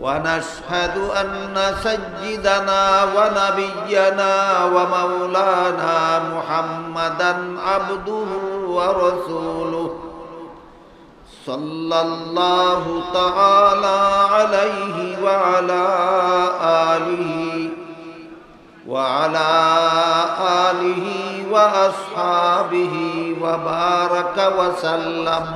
ونشهد أن سيدنا ونبينا ومولانا محمدا عبده ورسوله صلى الله تعالى عليه وعلى آله وعلى آله وأصحابه وبارك وسلم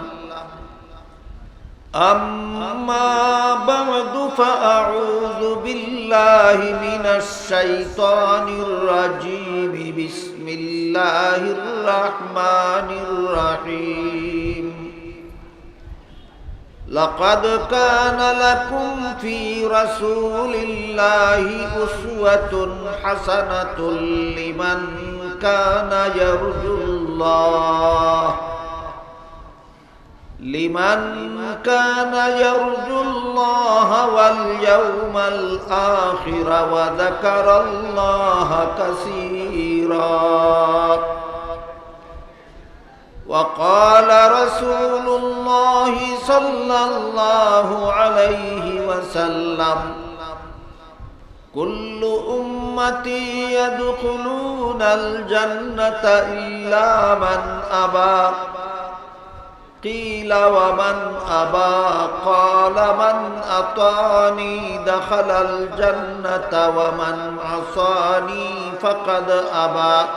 أما بعد فأعوذ بالله من الشيطان الرجيم بسم الله الرحمن الرحيم لقد كان لكم في رسول الله أسوة حسنة لمن كان يرجو الله لمن كان يرجو الله واليوم الآخر وذكر الله كثيرا. وقال رسول الله صلى الله عليه وسلم كل أمتي يدخلون الجنة إلا من أبى قيل ومن أبى قال من أطاني دخل الجنة ومن عصاني فقد أبى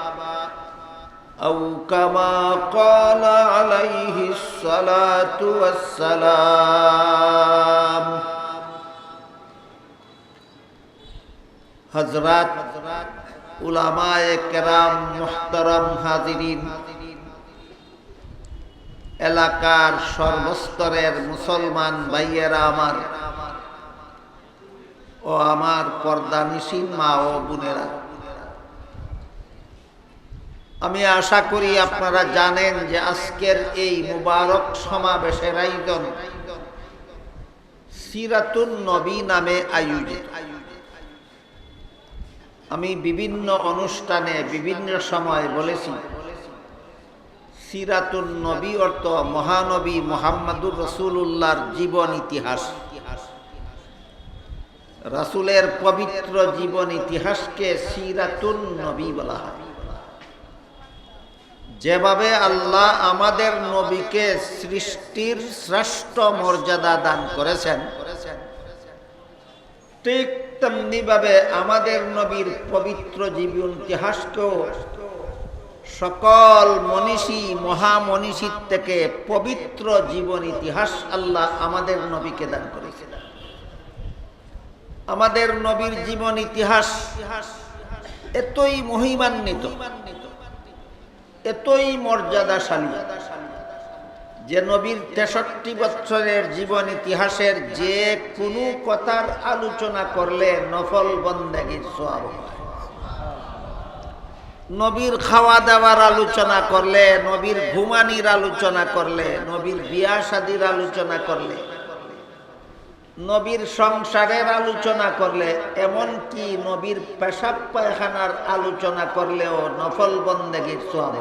أو كما قال عليه الصلاة والسلام حضرات علماء کرام محترم حاضرین এলাকার সর্বস্তরের মুসলমান ভাইয়েরা আমার, ও আমার পর্দানিসীন মা ও বোনেরা। আমি আশা করি আপনারা জানেন যে আজকের এই মুবারক সমাবেশের আয়োজন সিরাতুন নবী নামে আয়োজিত। আমি বিভিন্ন অনুষ্ঠানে বিভিন্ন সময় বলেছি সিরাতুন নবী অর্থ মহানবী মোহাম্মদুর রসুল্লাহর জীবন ইতিহাস। রাসুলের পবিত্র জীবন ইতিহাসকে সিরাতুন নবী বলা হয়। যেভাবে আল্লাহ আমাদের নবীকে সৃষ্টির শ্রেষ্ঠ মর্যাদা দান করেছেন, ঠিক তেমনি ভাবে আমাদের নবীর পবিত্র জীবন ইতিহাসকেও সকল মনীষী, মহামনীষীর থেকে পবিত্র জীবন ইতিহাস আল্লাহ আমাদের নবীকে দান করেছেন। আমাদের নবীর জীবন ইতিহাস এতই মহিমান্বিত, এতই মর্যাদাশালী যে নবীর তেষট্টি বছরের জীবন ইতিহাসের যে কোনো কথার আলোচনা করলে নফল বন্দেগীর সব নবীর খাওয়া দাওয়ার আলোচনা করলে, নবীর ঘুমানির আলোচনা করলে, নবীর বিয়া শাদির আলোচনা করলে, নবীর সংসারের আলোচনা করলে এমন কি নবীর পেশাব পায়খানার আলোচনা করলেও নফল বন্দেগীর সব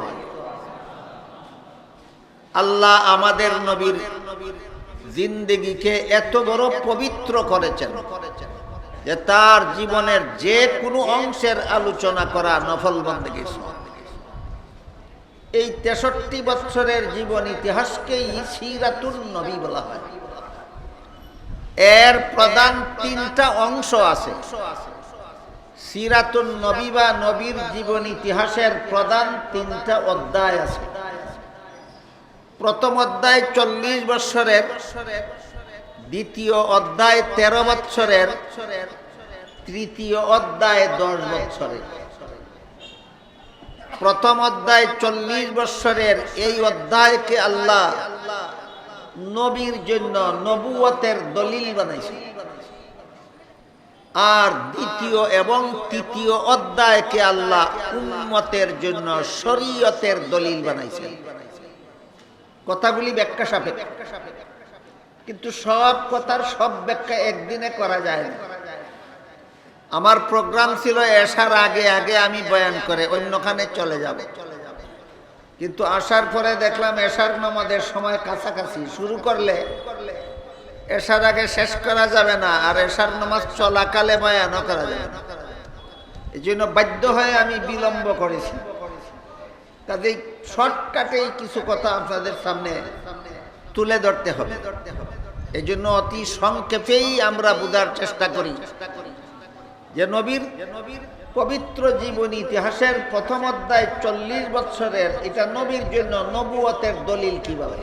আল্লাহ আমাদের নবীর জিন্দিগিকে এত বড় পবিত্র করেছেন করেছেন। যে তার জীবনের যে কোনো অংশের আলোচনা করা নফল বন্দেগীর এই তেষট্টি বছরের জীবন ইতিহাসকেই সিরাতুল নবী বলা হয়। এর প্রধান তিনটা অংশ আছে। সিরাতুন নবী বা নবীর জীবন ইতিহাসের প্রধান তিনটা অধ্যায় আছে। প্রথম অধ্যায় চল্লিশ বৎসরের দ্বিতীয় অধ্যায় তেরো বৎসরের, তৃতীয় অধ্যায় দশ বৎসরের। প্রথম অধ্যায় চল্লিশ বৎসরের এই অধ্যায়কে আল্লাহ নবীর জন্য নবুয়তের দলিল বানাইছে আর দ্বিতীয় এবং তৃতীয় অধ্যায়কে আল্লাহ উন্মতের জন্য শরীয়তের দলিল বানাইছে কথাগুলি ব্যাখ্যা সাপেক্ষ। কিন্তু সব কথার সব ব্যাখ্যা একদিনে করা যায় না। আমার প্রোগ্রাম ছিল এসার আগে আগে আমি বয়ান করে, অন্যখানে চলে যাব। কিন্তু আসার পরে দেখলাম এসার নামাজের সময় কাছাকাছি। শুরু করলে এসার আগে শেষ করা যাবে না, আর এসার নামাজ চলাকালে বয়ানও করা যাবে না। এই জন্য বাধ্য হয়ে আমি বিলম্ব করেছি। কাজেই শর্টকাটেই কিছু কথা আপনাদের সামনে তুলে ধরতে হবে। এই জন্য অতি সংক্ষেপেই আমরা বোঝার চেষ্টা করি যে নবীর পবিত্র জীবনী ইতিহাসের প্রথম অধ্যায় চল্লিশ বছরের এটা নবীর জন্য নবুয়তের দলিল কীভাবে?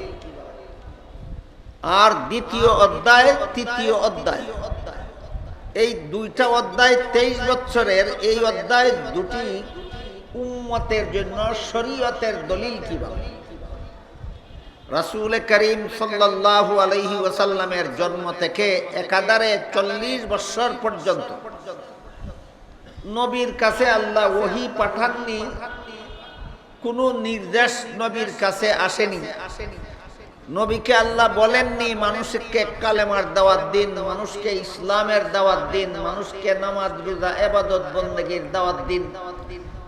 আর দ্বিতীয় অধ্যায়, তৃতীয় অধ্যায়। এই দুইটা অধ্যায় তেইশ বছরের এই অধ্যায় দুটি উম্মতের জন্য শরীয়তের দলিল কীভাবে? রাসুল করিম সাল্লাল্লাহু আলাইহি ওয়াসাল্লামের জন্ম থেকে একাধারে চল্লিশ বছর পর্যন্ত। নবীর কাছে আল্লাহ ওহি পাঠাননি, কোনো নির্দেশ নবীর কাছে আসেনি। নবীকে আল্লাহ বলেননি, মানুষকে কালেমার দাওয়াত দিন, মানুষকে ইসলামের দাওয়াত দিন, মানুষকে নামাজ, রোজা, এবাদত, বন্দেগীর দাওয়াত দিন।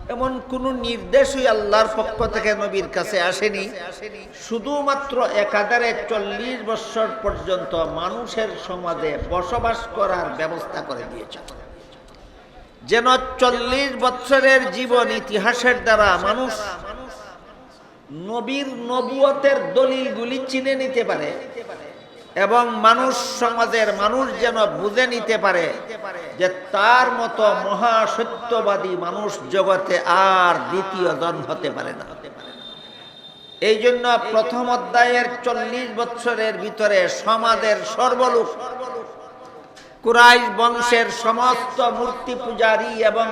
এমন কোন নির্দেশই আল্লাহর পক্ষ থেকে নবীর কাছে আসেনি। শুধুমাত্র একাধারে চল্লিশ বছর পর্যন্ত মানুষের সমাজে বসবাস করার ব্যবস্থা করে দিয়েছে। যেন চল্লিশ বছরের জীবন ইতিহাসের দ্বারা মানুষ নবীর নবুয়তের দলিলগুলি চিনে নিতে পারে। এবং মানুষ সমাজের মানুষ যেন বুঝে নিতে পারে যে তার মতো মহা সত্যবাদী মানুষ জগতে আর দ্বিতীয় জন হতে পারে না। এই জন্য প্রথম অধ্যায়ের চল্লিশ বছরের ভিতরে সমাজের সর্বলোক, কুরাইশ বংশের সমস্ত মূর্তি পূজারী এবং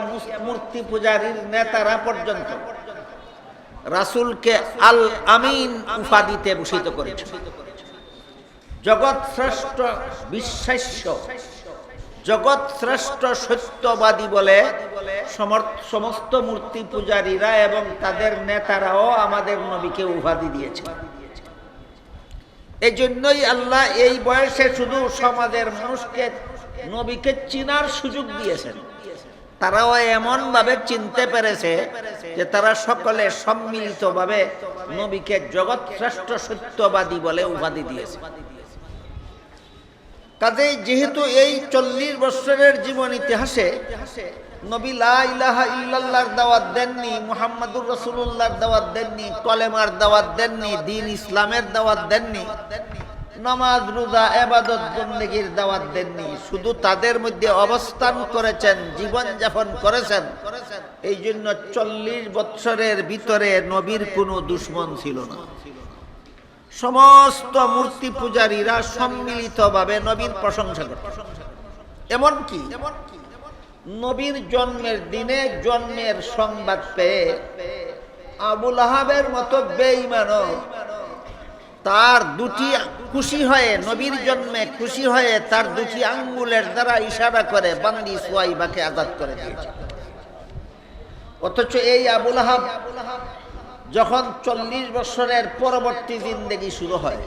মূর্তি পূজারীর নেতারা পর্যন্ত রাসুলকে আল আমিন উপাধিতে ভূষিত করেছে। জগৎ শ্রেষ্ঠ বিশ্বাস্য। জগৎ শ্রেষ্ঠ সত্যবাদী বলে সমস্ত মূর্তি পূজারীরা এবং তাদের নেতারাও আমাদের নবীকে উপাধি দিয়েছে। এই জন্যই আল্লাহ এই বয়সে শুধু সমাজের মানুষকে নবীকে চিনার সুযোগ দিয়েছেন। তারাও এমন ভাবে চিনতে পেরেছে যে তারা সকলে সম্মিলিতভাবে নবীকে জগৎ শ্রেষ্ঠ সত্যবাদী বলে উপাধি দিয়েছে। কাজেই যেহেতু এই চল্লিশ বছরের জীবন ইতিহাসে ইল্লাল্লাহর দাওয়াত দেননি দাওয়াত দেননি দাওয়াত দেননি, দিন ইসলামের দাওয়াত দেননি এবাদত দাওয়াত দেননি। শুধু তাদের মধ্যে অবস্থান করেছেন, জীবন যাপন করেছেন। এই জন্য চল্লিশ বৎসরের ভিতরে নবীর কোনো দুশ্মন ছিল না। সমস্ত মূর্তি পূজারীরা সম্মিলিতভাবে নবীর প্রশংসা করে এমনকি নবীর জন্মের দিনে জন্মের সংবাদ পেয়ে আবুল আহাবের মতো বেইমানও তার দুটি খুশি হয়ে নবীর জন্মে খুশি হয়ে তার দুটি আঙ্গুলের দ্বারা ইশারা করে বান্দি সোয়াইবাকে আজাদ করে দিয়েছে। অথচ এই আবুল আহাব যখন চল্লিশ বছরের পরবর্তী জিন্দেগি শুরু হয়,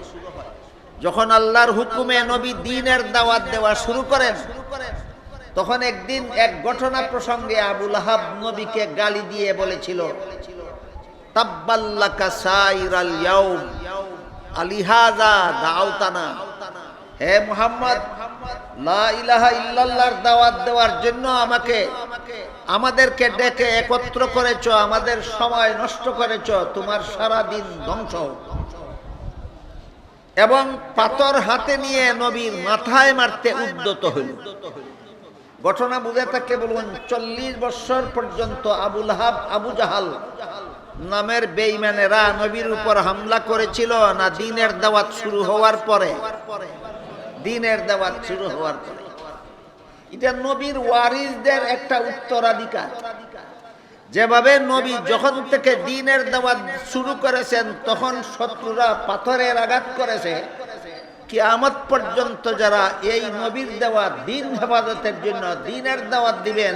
যখন আল্লাহর হুকুমে নবী দিনের দাওয়াত দেওয়া শুরু করেন, তখন একদিন এক ঘটনা প্রসঙ্গে আবুল আহাব নবীকে গালি দিয়ে বলেছিল, তাব্বাল্লাকা সাইরাল ইয়াউম, আলিহাজা দাওতানা হে মুহাম্মদ ইল্লাল্লাহর দাওয়াত দেওয়ার জন্য আমাকে, আমাদেরকে ডেকে একত্র করেছ, আমাদের সময় নষ্ট করেছ, তোমার সারা দিন ধ্বংস। এবং পাথর হাতে নিয়ে নবীর মাথায় মারতে উদ্যত হইল। ঘটনা বুঝে থাকে বলুন, চল্লিশ বছর পর্যন্ত আবুল হাব আবু জাহাল নামের বেইমানেরা নবীর উপর হামলা করেছিল না দিনের দাওয়াত শুরু হওয়ার পরে? দিনের দাওয়াত শুরু হওয়ার পরে। এটা নবীর ওয়ারিসদের একটা উত্তরাধিকার। যেভাবে নবী যখন থেকে দিনের দাওয়াত শুরু করেছেন, তখন শত্রুরা পাথরের আঘাত করেছে। কি কিয়ামত পর্যন্ত যারা এই নবীর দেওয়া দিন হেফাজতের জন্য দিনের দাওয়াত দিবেন,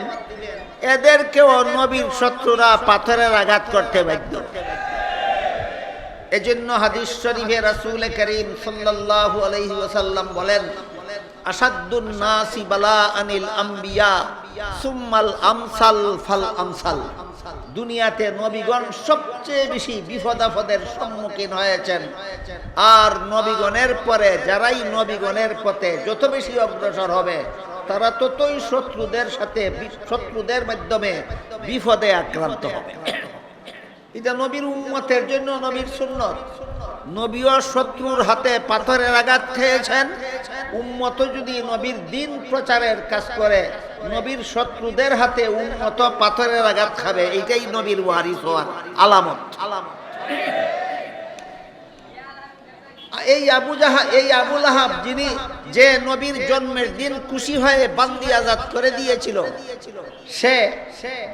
এদেরকেও নবীর শত্রুরা পাথরের আঘাত করতে বাধ্য। এজন্য হাদিস শরীফে রাসূল করিম সাল্লাল্লাহু আলাইহি ওয়াসাল্লাম বলেন আসাদুন নাসি বালা আনিল আম্বিয়া, সুম্মাল আমসাল ফাল আমসাল। দুনিয়াতে নবীগণ সবচেয়ে বেশি বিপদ আপদের সম্মুখীন হয়েছেন। আর নবীগণের পরে যারাই নবীগণের পথে যত বেশি অগ্রসর হবে, তারা ততই শত্রুদের সাথে শত্রুদের মাধ্যমে বিপদে আক্রান্ত হবে। এটা নবীর উম্মতের জন্য নবীর সুন্নত। নবীও শত্রুর হাতে পাথরের আঘাত খেয়েছেন। উম্মত যদি নবীর দিন প্রচারের কাজ করে, নবীর শত্রুদের হাতে উম্মত পাথরের আঘাত খাবে এটাই নবীর ওয়ারিস হওয়ার আলামত আলামত। এই আবু জাহা, এই আবুল আহাব যিনি যে নবীর জন্মের দিন খুশি হয়ে বান্দি আজাদ করে দিয়েছিল, সে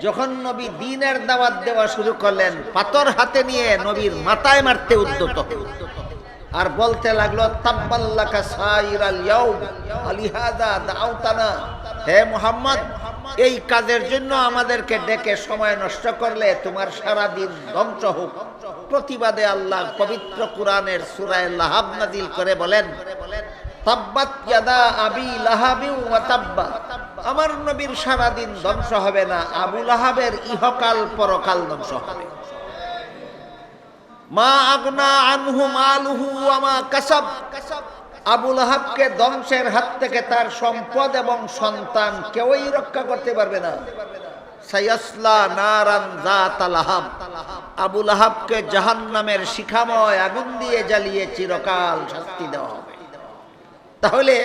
যখন নবী দিনের দাওয়াত দেওয়া শুরু করলেন, পাথর হাতে নিয়ে নবীর মাথায় মারতে উদ্যত। আর বলতে লাগল তাব্বাল্লাকা সাইরাল ইয়াউম আলিহাদা দাউতানা। হে মুহাম্মদ, এই কাজের জন্য আমাদেরকে ডেকে সময় নষ্ট করলে তোমার সারা দিন ধ্বংস হোক। প্রতিবাদে আল্লাহ পবিত্র কোরআনের সূরায়ে লাহাব নাজিল করে বলেন আমার নবীর সারা দিন ধ্বংস হবে না, আবু লাহাবের ইহকাল পরকাল ধ্বংস হবে। মা আগনা আনহু মালুহু ওয়া মা কাসাব। আবুল আহাবকে ধ্বংসের হাত থেকে তার সম্পদ এবং সন্তান কেউই রক্ষা করতে পারবে না। আহাবকে শিখাময় আগুন দিয়ে জ্বালিয়ে চিরকাল শাস্তি তাহলে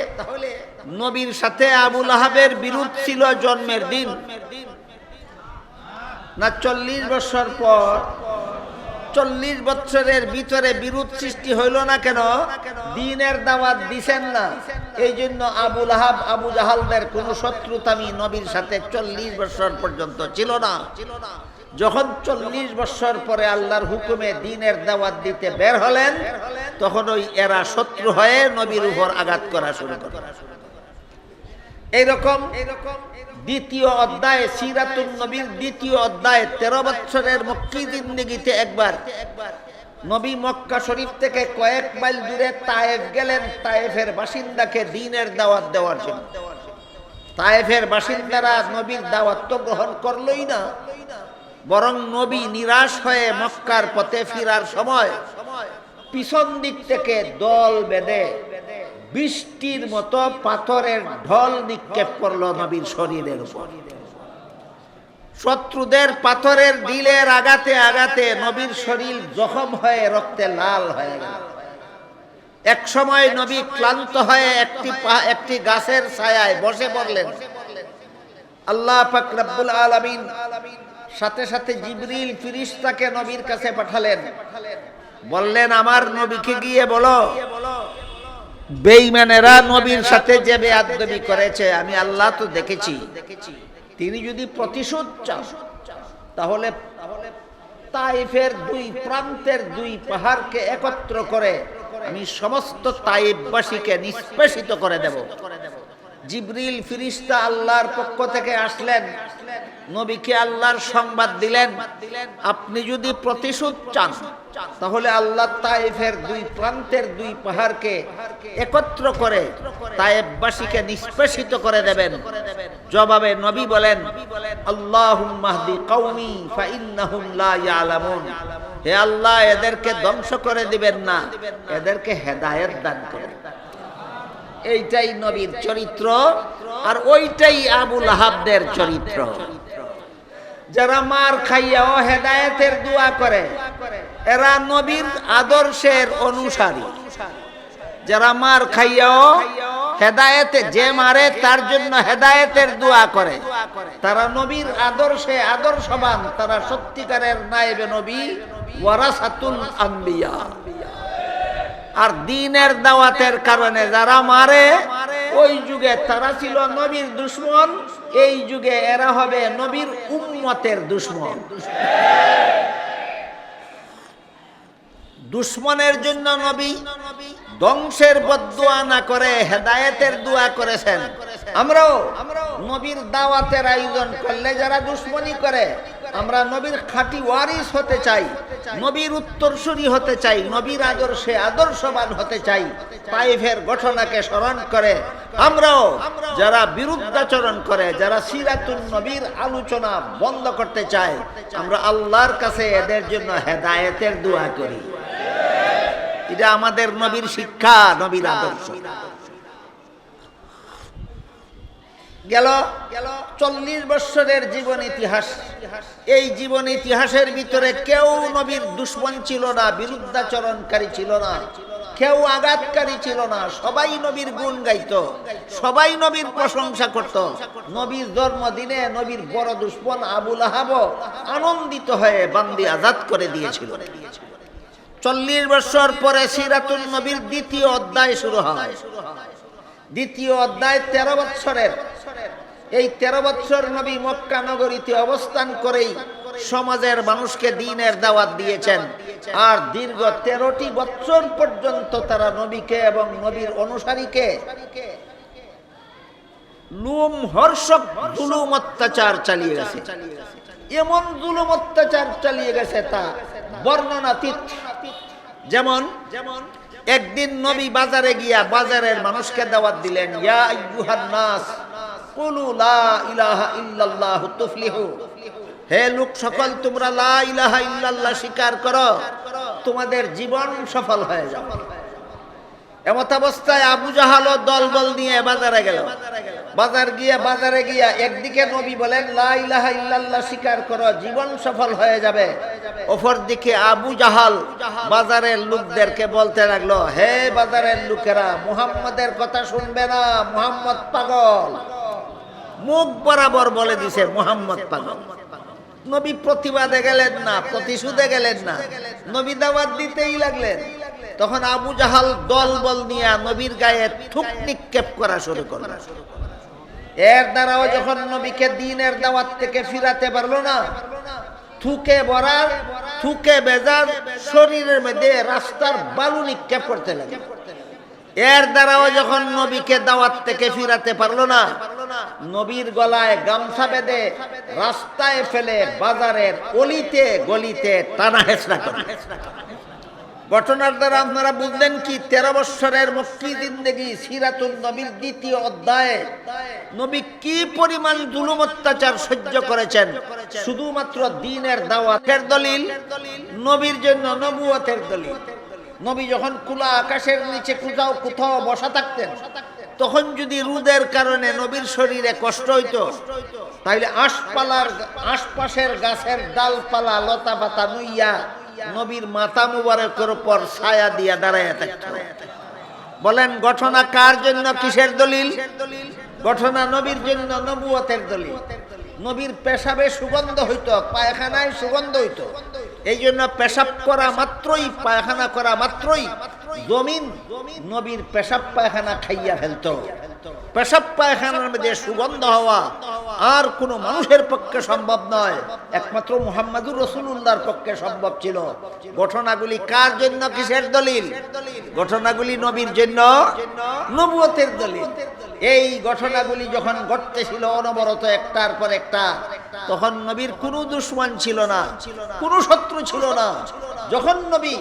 নবীর সাথে ছিল জন্মের দিন। না চল্লিশ বছর পর চল্লিশ বছরের ভিতরে বিরোধ সৃষ্টি হইল না কেন? দিনের দাওয়াত দিছেন না। এই জন্য আবুল আহাব, আবু জাহালদের কোন শত্রুতামি নবীর সাথে চল্লিশ বছর পর্যন্ত ছিল না। যখন চল্লিশ বছর পরে আল্লাহর হুকুমে দিনের দাওয়াত দিতে বের হলেন, তখন ওই এরা শত্রু হয়ে নবীর উপর আঘাত করা শুরু করে। এইরকম এইরকম দ্বিতীয় অধ্যায়ে সিরাতুল নবীর দ্বিতীয় অধ্যায়ে তেরো বছরের মক্কি জিন্দিগিতে একবার। নবী মক্কা শরীফ থেকে কয়েক মাইল দূরে তায়েফ গেলেন, তায়েফের বাসিন্দাকে দিনের দাওয়াত দেওয়ার জন্য। তায়েফের বাসিন্দারা নবীর দাওয়াত তো গ্রহণ করলই না, বরং নবী নিরাশ হয়ে মক্কার পথে ফিরার সময় পিছন দিক থেকে দল বেঁধে বৃষ্টির মতো পাথরের ঢল নিক্ষেপ করল নবীর শরীরের উপর। শত্রুদের পাথরের ডিলের আগাতে আগাতে নবীর শরীর জখম হয়ে রক্তে লাল হয়ে গেল। এক সময় নবী ক্লান্ত হয়ে একটি একটি গাছের ছায়ায় বসে পড়লেন। আল্লাহ পাক রব্বুল আলামিন সাথে সাথে জিবরিল ফিরিস্তাকে নবীর কাছে পাঠালেন। বললেন, আমার নবীকে গিয়ে বলো বেঈমানেরা নবীর সাথে যে বেয়াদবি করেছে, আমি আল্লাহ তো দেখেছি। তিনি যদি প্রতিশোধ চান, তাহলে তাইফের দুই প্রান্তের দুই পাহাড়কে একত্র করে আমি সমস্ত তাইফবাসীকে নিষ্পেষিত করে দেব। জিবরিল ফিরিস্তা আল্লাহর পক্ষ থেকে আসলেন। নবীকে আল্লাহর সংবাদ দিলেন। আপনি যদি প্রতিশোধ চান, তাহলে আল্লাহ তায়েফের দুই প্রান্তের দুই পাহাড়কে একত্র করে তায়েববাসীকে নিষ্পেষিত করে দেবেন। জবাবে নবী বলেন আল্লাহুম মাহদি কওমি ফাইন্নাহুম লা ইয়ালামুন। হে আল্লাহ, এদেরকে ধ্বংস করে দিবেন না, এদেরকে হেদায়েত দান করেন এইটাই নবীর চরিত্র আর ওইটাই আবুল আহাবদের চরিত্র। যারা মার খাইয়াও হেদায়েতের দোয়া করে, এরা নবীর আদর্শের অনুসারী। যারা মার খাইয়াও হেদায়েতে যে মারে, তার জন্য হেদায়েতের দোয়া করে। তারা নবীর আদর্শে আদর্শবান, তারা সত্যিকারের নায়েবে নবী, ওয়ারাসাতুল আম্বিয়া। আর দিনের দাওয়াতের কারণে যারা মারে, ওই যুগে তারা ছিল নবীর দুশ্মন, এই যুগে এরা হবে নবীর উম্মতের দুশ্মন। দুশ্মনের জন্য নবী ধ্বংসের বদুয়া না করে হেদায়েতের দোয়া করেছেন। আমরাও নবীর দাওয়াতের আয়োজন করলে যারা দুশ্মনী করে, আমরা নবীর খাঁটি ওয়ারিস হতে চাই, নবীর উত্তরসূরি হতে চাই, নবীর আদর্শে আদর্শবান হতে চাই, তাইফের ঘটনাকে স্মরণ করে আমরাও যারা বিরুদ্ধাচরণ করে, যারা সিরাতুন নবীর আলোচনা বন্ধ করতে চায়, আমরা আল্লাহর কাছে এদের জন্য হেদায়েতের দোয়া করি। এটা আমাদের নবীর শিক্ষা, নবীর আদর্শ। গেল গেল চল্লিশ বৎসরের জীবন ইতিহাস। এই জীবন ইতিহাসের ভিতরে কেউ নবীর দুশ্মন ছিল না, বিরুদ্ধাচরণকারী ছিল না, কেউ আঘাতকারী ছিল না, সবাই নবীর গুণ গাইত, সবাই নবীর প্রশংসা করত। নবীর জন্মদিনে নবীর বড় দুশ্মন আবুল আহাব আনন্দিত হয়ে বান্দি আজাদ করে দিয়েছিল। চল্লিশ বছর পরে সিরাতুল নবীর দ্বিতীয় অধ্যায় শুরু হয়। দ্বিতীয় অধ্যায় তেরো বৎসরের। এই তেরো বৎসর নবী মক্কা নগরীতে অবস্থান করেই সমাজের মানুষকে দিনের দাওয়াত দিয়েছেন। আর দীর্ঘ তেরোটি বৎসর পর্যন্ত তারা নবীকে এবং নবীর অনুসারীকে লুম, হর্ষক, জুলুম অত্যাচার চালিয়ে গেছে। এমন জুলুম অত্যাচার চালিয়ে গেছে তা বর্ণনাতীত। যেমন যেমন একদিন নবী বাজারে গিয়া বাজারের মানুষকে দাওয়াত দিলেন নাস লা হে লোক সকল, তোমরা লা ইলাহা ইল্লাল্লাহ স্বীকার করো, তোমাদের জীবন সফল হয়ে যাবে। এমত অবস্থায় আবু জাহালও দলবল নিয়ে বাজারে গেল। বাজার গিয়ে বাজারে গিয়া একদিকে নবী বলেন, লা ইলাহা ইল্লাল্লাহ, স্বীকার করো, জীবন সফল হয়ে যাবে। অপর দিকে আবু জাহাল বাজারের লোকদেরকে বলতে লাগল, হে বাজারের লোকেরা, মুহাম্মদের কথা শুনবে না, মুহাম্মদ পাগল। মুখ বরাবর বলে দিছে, মুহাম্মদ পাগল। নবী প্রতিবাদে গেলেন না, প্রতিশোধে গেলেন না। নবী দাওয়াত দিতেই লাগলেন। তখন আবু জাহাল দল বল নিয়ে নবীর গায়ে থুক নিক্ষেপ করা শুরু করল। এর দ্বারাও যখন নবীকে দিনের দাওয়াত থেকে ফিরাতে পারল না, থুকে ভরার থুকে বেজার, শরীরের মধ্যে রাস্তার বালু নিক্ষেপ করতে লাগে এর দ্বারাও যখন নবীকে দাওয়াত থেকে ফিরাতে পারল না, নবীর গলায় গামছা বেঁধে রাস্তায় ফেলে বাজারের অলিতে গলিতে টানা হেসরা করে ঘটনার দ্বারা আপনারা বুঝলেন কি? তেরো বৎসরের মুক্তি জিন্দেগি সিরাতুল নবীর দ্বিতীয় অধ্যায়ে নবী কি পরিমাণ জুলুম অত্যাচার সহ্য করেছেন? শুধুমাত্র দিনের দাওয়াতের দলিল, নবীর জন্য নবুয়তের দলিল। নবী যখন খোলা আকাশের নিচে কোথাও কোথাও বসা থাকতেন, তখন যদি রুদের কারণে নবীর শরীরে কষ্ট হইত তাহলে আশপালার, আশপাশের গাছের ডালপালা লতা পাতা নুইয়া নবীর মাথা মুবারকের উপর ছায়া দিয়া দাঁড়াইয়া থাকত। বলেন, ঘটনা কার জন্য? কিসের দলিল? ঘটনা নবীর জন্য নবুয়তের দলিল। নবীর পেশাবে সুগন্ধ হইত, পায়খানায় সুগন্ধ হইতো। এই জন্য পেশাব করা মাত্রই, পায়খানা করা মাত্রই জমিন নবীর পেশাব পায়খানা খাইয়া ফেলতো। পেশাব পায়খানার মধ্যে সুগন্ধ হওয়া আর কোনো মানুষের পক্ষে সম্ভব নয়। একমাত্র মুহাম্মাদুর রসুল্লাহর পক্ষে সম্ভব ছিল। ঘটনাগুলি কার জন্য? কিসের দলিল? ঘটনাগুলি নবীর জন্য নবুয়তের দলিল। এই ঘটনাগুলি যখন ঘটতেছিল অনবরত একটার পর একটা তখন নবীর কোনো দুশ্মন ছিল না কোনো শত্রু ছিল না। যখন নবী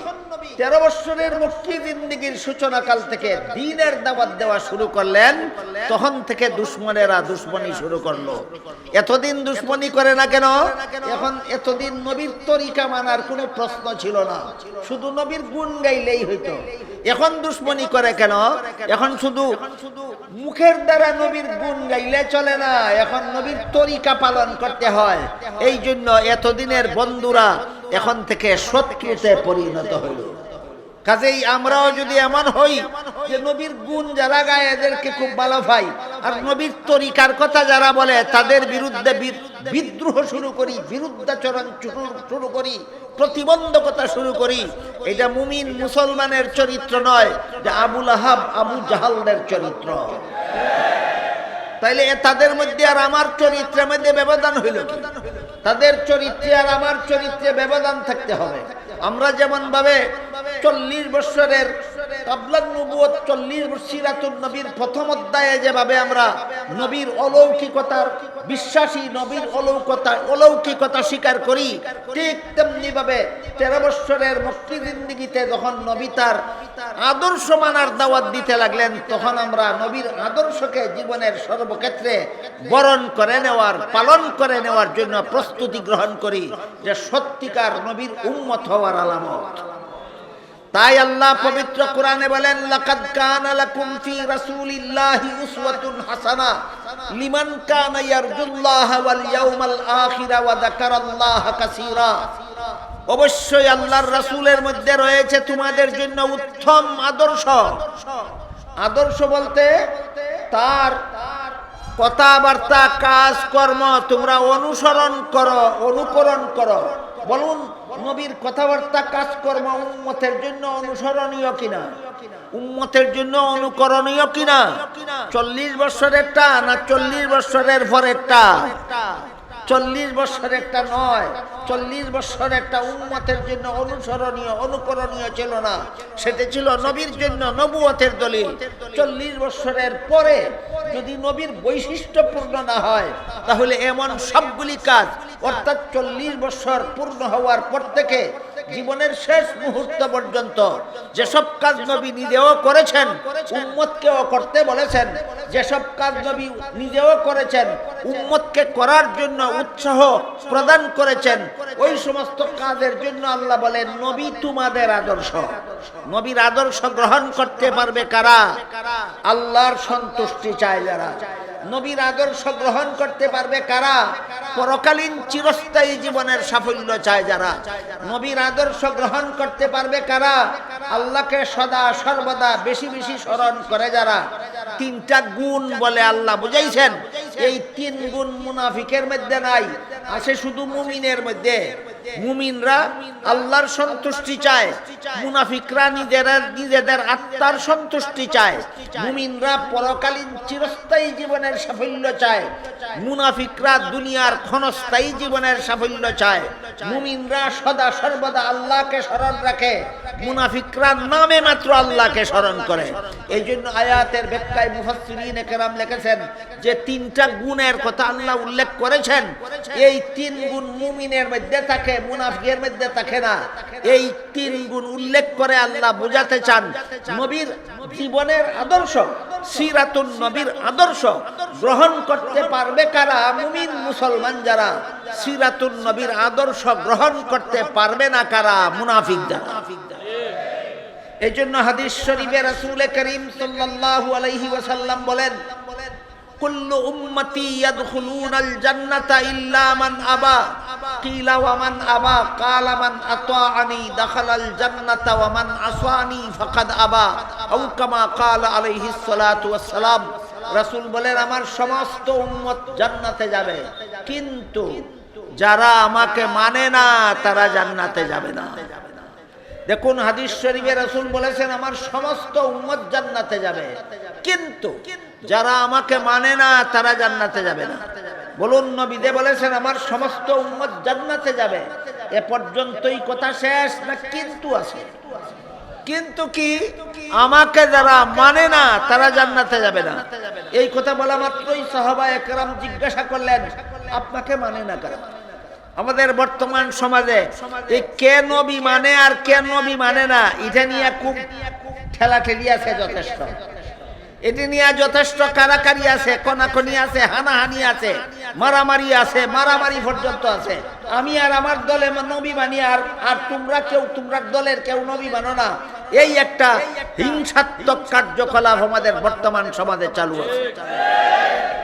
তেরো বৎসরের মুক্তি জিন্দিগির সূচনা কাল থেকে দিনের দাওয়াত দেওয়া শুরু করলেন, তখন থেকে দুশ্মনেরা দুশ্মনী শুরু করল। এতদিন দুশ্মনী করে না কেন? এখন এতদিন নবীর তরিকা মানার কোনো প্রশ্ন ছিল না। শুধু নবীর গুণ গাইলেই হইতো। এখন দুশ্মনী করে কেন? এখন শুধু মুখের দ্বারা নবীর গুণ গাইলে চলে না, এখন নবীর তরিকা পালন করতে হয়। এই জন্য এতদিনের বন্ধুরা এখন থেকে শত্রুতে পরিণত হইল। কাজেই আমরাও যদি এমন হই যে নবীর গুণ যারা গায়, এদেরকে খুব ভালো পাই। আর নবীর তরিকার কথা যারা বলে, তাদের বিরুদ্ধে বিদ্রোহ শুরু করি, বিরুদ্ধাচরণ শুরু- করি, প্রতিবন্ধকতা শুরু করি। এটা মুমিন মুসলমানের চরিত্র নয় যে আবুল আহাব আবু জাহালদের চরিত্র। তাইলে তাদের মধ্যে আর আমার চরিত্রের মধ্যে ব্যবধান হইল তাদের চরিত্রে আর আমার চরিত্রে ব্যবধান থাকতে হবে। আমরা যেমন ভাবে চল্লিশ বৎসরের চল্লিশ নবীর প্রথম অধ্যায়ে যেভাবে আমরা নবীর বিশ্বাসী, নবীর অলৌকতা স্বীকার করি যখন নবী তার আদর্শ মানার দাওয়াত দিতে লাগলেন, তখন আমরা নবীর আদর্শকে জীবনের সর্বক্ষেত্রে বরণ করে নেওয়ার, পালন করে নেওয়ার জন্য প্রস্তুতি গ্রহণ করি যে সত্যিকার নবীর উন্মত হওয়ার আলামত। তাই আল্লাহ পবিত্র কোরআনে বলেন, লাকাদ কানা লাকুম ফি রাসূলিল্লাহি উসওয়াতুন হাসানা লিমান কানা ইয়ারজুল্লাহ ওয়াল ইয়াউমাল আখিরা ওয়া যাকারাল্লাহ কাসীরা। অবশ্যই আল্লাহর রাসূলের মধ্যে রয়েছে তোমাদের জন্য উত্তম আদর্শ। আদর্শ বলতে তার কথাবার্তা কাজ কর্ম তোমরা অনুসরণ করো, অনুকরণ করো। বলুন নবীর কথাবার্তা কাজকর্ম উম্মতের জন্য অনুসরণীয় কিনা? উম্মতের জন্য অনুকরণীয় কিনা? চল্লিশ বছরেরটা না চল্লিশ বছরের পরেরটা চল্লিশ বছর একটা নয়, চল্লিশ বছর একটা উন্মতের জন্য অনুসরণীয়, অনুকরণীয় ছিল না। সেটা ছিল নবীর জন্য নবুয়তের দলিল। চল্লিশ বছরের পরে যদি নবীর বৈশিষ্ট্যপূর্ণ না হয়, তাহলে এমন সবগুলি কাজ অর্থাৎ চল্লিশ বছর পূর্ণ হওয়ার পর থেকে জীবনের শেষ মুহূর্ত পর্যন্ত যেসব কাজ নবী নিজেও করেছেন, উম্মতকেও করতে বলেছেন। যেসব কাজ নবী নিজেও করেছেন, উম্মতকে করার জন্য উৎসাহ প্রদান করেছেন, ওই সমস্ত কাজের জন্য আল্লাহ বলেন, নবী তোমাদের আদর্শ। নবীর আদর্শ গ্রহণ করতে পারবে কারা? আল্লাহর সন্তুষ্টি চায় যারা। নবীর আদর্শ গ্রহণ করতে পারবে কারা? পরকালীন চিরস্থায়ী জীবনের সাফল্য চায় যারা। নবীর আদর্শ গ্রহণ করতে পারবে কারা? আল্লাহকে সদা সর্বদা বেশি বেশি স্মরণ করে যারা। তিনটা গুণ বলে আল্লাহ বুঝাইছেন। এই তিন গুণ মুনাফিকের মধ্যে নাই, আছে শুধু মুমিনের মধ্যে। মুমিনরা আল্লাহর সন্তুষ্টি চায়, মুনাফিকরা নিজেরা নিজেদের আত্মার সন্তুষ্টি চায়, মুমিনরা পরকালীন চিরস্থায়ী জীবনের সাফল্য চায়, মুনাফিকরা দুনিয়ার ক্ষণস্থায়ী জীবনের সাফল্য চায়, মুমিনরা সদা সর্বদা আল্লাহকে স্মরণ রাখে, মুনাফিকরা নামে মাত্র আল্লাহকে স্মরণ করে। এই জন্য আয়াতের ব্যাখ্যায় মুফাসসিরিন কেরাম লিখেছেন যে তিনটা গুণের কথা আল্লাহ উল্লেখ করেছেন। এই তিন গুণ মুমিনের মধ্যে থাকে মুনাফিকের মধ্যে থাকে না। এই তিন গুণ উল্লেখ করে আল্লাহ বোঝাতে চান নবীর জীবনের আদর্শ, সিরাতুন নবীর আদর্শ গ্রহণ করতে পারবে কারা? মুমিন মুসলমান যারা সিরাতুন নবীর আদর্শ গ্রহণ করতে পারবে না কারা? মুনাফিক যারা। এই জন্য হাদিস শরীফে রাসূল করিম সাল্লাল্লাহু আলাইহি ওয়াসাল্লাম বলেন কুল্লু উম্মতি ইয়াদখুলুনাল জান্নাতা ইল্লা মান আবা। কিলা ওয়া মান আবা, কালা মান আতাআনি, দাখালাল জান্নাতা ওয়া মান আসানি ফাকাদ আবা। আও কামা কালা আলাইহিস সালাতু ওয়াস সালাম। রাসূল বলেন, আমার সমস্ত উম্মত জান্নাতে যাবে। কিন্তু যারা আমাকে মানে না, তারা জান্নাতে যাবে না। দেখুন হাদিস শরীফে রাসূল বলেছেন, আমার সমস্ত উম্মত জান্নাতে যাবে। কিন্তু যারা আমাকে মানে না, তারা জান্নাতে যাবে না। বলুন, নবীদে বলেছেন, আমার সমস্ত উম্মত জান্নাতে যাবে। এ পর্যন্তই কথা শেষ না কিন্তু আছে? কিন্তু কি আমাকে যারা মানে না, তারা জান্নাতে যাবে না? এই কথা বলা মাত্রই সাহাবা একরাম জিজ্ঞাসা করলেন, আপনাকে মানে না কারা? আমাদের বর্তমান সমাজে এই কে নবী মানে আর কে নবী মানে না এটা নিয়ে খুব ঠেলা ঠেলি আছে যথেষ্ট। এটি নিয়ে যথেষ্ট কারাকারি আছে কনাকনি আছে হানাহানি আছে মারামারি আছে মারামারি পর্যন্ত আছে। আমি আর আমার দলে নবী মানি আর আর তোমরা কেউ, তোমরা দলের কেউ নবী মানো না। এই একটা হিংসাত্মক কার্যকলাপ আমাদের বর্তমান সমাজে চালু আছে।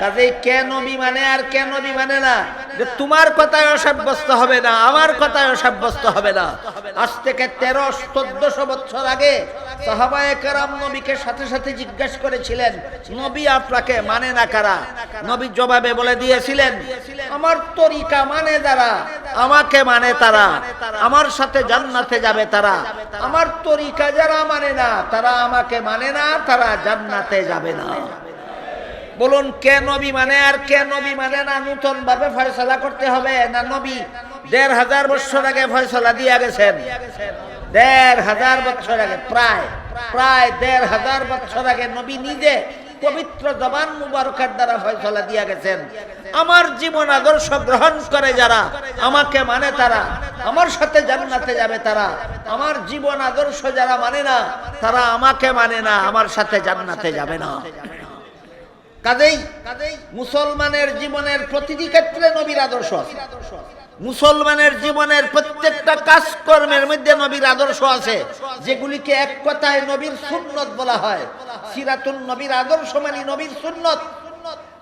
কাজে কে নবী মানে আর কে নবী মানে না? যে তোমার কথায় অসাব্যস্ত হবে না, আমার কথায় অসাব্যস্ত হবে না। আজ থেকে তেরো, চোদ্দশো বছর আগে সাহাবায়ে কেরাম নবীকে সাথে সাথে জিজ্ঞাসা করেছিলেন, নবী আপনাকে মানে না কারা? নবী জবাবে বলে দিয়েছিলেন, আমার তরিকা মানে যারা আমাকে মানে তারা। আমার সাথে জান্নাতে যাবে তারা। আমার তরিকা যারা মানে না, তারা আমাকে মানে না, তারা জান্নাতে যাবে না। বলুন, কে নবী মানে আর কে নবী মানে না? নূতন ভাবে ফয়সলা করতে হবে না নবী? দেড় হাজার বছর আগে ফয়সলা দিয়ে গেছেন। দেড় হাজার বছর আগে, প্রায় প্রায় দেড় হাজার বছর আগে নবী নিজে পবিত্র জবান মুবারকের দ্বারা ফয়সলা দিয়া গেছেন আমার জীবন আদর্শ গ্রহণ করে যারা, আমাকে মানে তারা, আমার সাথে জান্নাতে যাবে তারা, আমার জীবন আদর্শ যারা মানে না, তারা আমাকে মানে না, আমার সাথে জান্নাতে যাবে না কাজেই মুসলমানের জীবনের প্রতিটি ক্ষেত্রে নবীর আদর্শ আছে। মুসলমানের জীবনের প্রত্যেকটা কাজকর্মের মধ্যে নবীর আদর্শ আছে, যেগুলিকে এক কথায় নবীর সুন্নত বলা হয়। সিরাতুন নবীর আদর্শ মানে নবীর সুন্নত।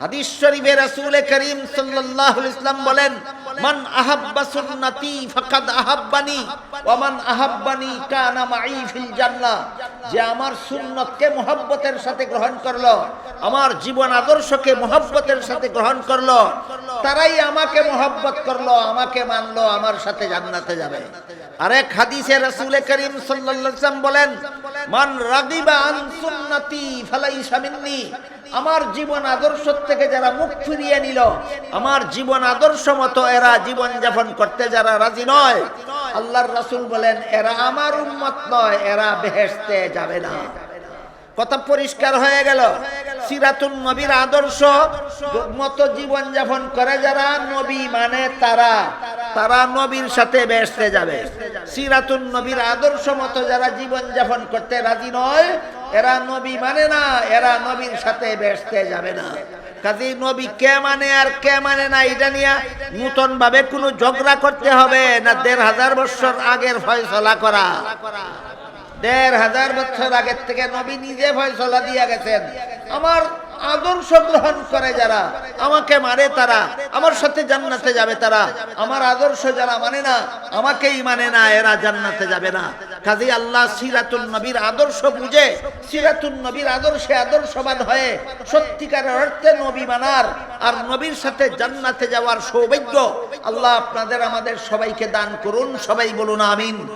হাদিস শরীফে রাসূল করিম সাল্লাল্লাহু আলাইহি ইসলাম বলেন মান আহাব্বা সুন্নতি ফাকাদ আহাব্বানি, ওয়া মান আহাব্বানি কানা মাই ফিল জান্নাহ যে আমার সুন্নতকে মোহাব্বতের সাথে গ্রহণ করল, আমার জীবন আদর্শকে মোহাব্বতের সাথে গ্রহণ করল, তারাই আমাকে মোহাব্বত করল, আমাকে মানলো, আমার সাথে জান্নাতে যাবে। আরেক হাদিসে রাসূল করিম সাল্লাল্লাহু আলাইহি বলেন, মান রাগিবা আন সুন্নতি ফালাইসা মিন্নি। আমার জীবন আদর্শ থেকে যারা মুখ ফিরিয়ে নিল, আমার জীবন আদর্শ মতো এরা জীবন যাপন করতে যারা রাজি নয়, আল্লাহর রাসূল বলেন, এরা আমার উন্মত নয়, এরা বেহেশতে যাবে না। কথা পরিষ্কার হয়ে গেল। সিরাতুন নবীর আদর্শ মতো জীবন যাপন করে যারা নবী মানে তারা তারা নবীর সাথে বেসতে যাবে। সিরাতুন নবীর আদর্শ মতো যারা জীবন যাপন করতে রাজি নয় এরা নবী মানে না, এরা নবীর সাথে বেসতে যাবে না। কাজে নবী কে মানে আর কে মানে না, এটা নিয়ে নূতন ভাবে কোনো ঝগড়া করতে হবে না, দেড় হাজার বছর আগের ফয়সলা করা। দেড় হাজার বছর আগের থেকে নবী নিজে ফয়সলা দিয়ে গেছেন। আমার আদর্শ গ্রহণ করে যারা, আমাকে মানে তারা, আমার সাথে জান্নাতে যাবে তারা। আমার আদর্শ যারা মানে না, আমাকেই মানে না, এরা জান্নাতে যাবে না। কাজী আল্লাহ সিরাতুল নবীর আদর্শ বুঝে সিরাতুল নবীর আদর্শে আদর্শবান হয়ে সত্যিকার অর্থে নবী মানার আর নবীর সাথে জান্নাতে যাওয়ার সৌভাগ্য আল্লাহ আপনাদের, আমাদের সবাইকে দান করুন। সবাই বলুন, আমিন।